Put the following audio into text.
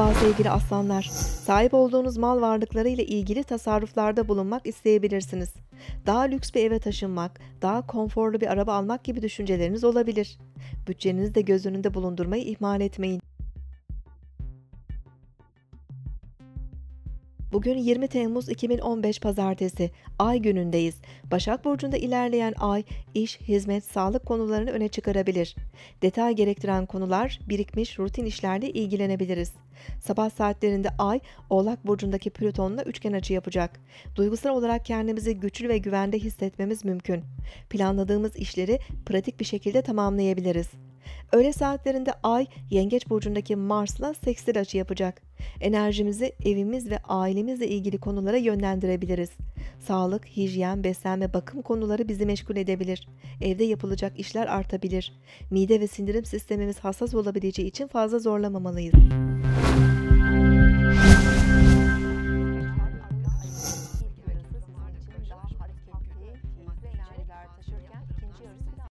Merhaba sevgili aslanlar. Sahip olduğunuz mal varlıkları ile ilgili tasarruflarda bulunmak isteyebilirsiniz. Daha lüks bir eve taşınmak, daha konforlu bir araba almak gibi düşünceleriniz olabilir. Bütçenizi de göz önünde bulundurmayı ihmal etmeyin. Bugün 20 Temmuz 2015 Pazartesi, Ay günündeyiz. Başak Burcu'nda ilerleyen Ay, iş, hizmet, sağlık konularını öne çıkarabilir. Detay gerektiren konular, birikmiş rutin işlerle ilgilenebiliriz. Sabah saatlerinde Ay, Oğlak Burcu'ndaki Plüton'la üçgen açı yapacak. Duygusal olarak kendimizi güçlü ve güvende hissetmemiz mümkün. Planladığımız işleri pratik bir şekilde tamamlayabiliriz. Öğle saatlerinde Ay, Yengeç burcundaki Mars'la sekstil açı yapacak. Enerjimizi evimiz ve ailemizle ilgili konulara yönlendirebiliriz. Sağlık, hijyen, beslenme, bakım konuları bizi meşgul edebilir. Evde yapılacak işler artabilir. Mide ve sindirim sistemimiz hassas olabileceği için fazla zorlamamalıyız.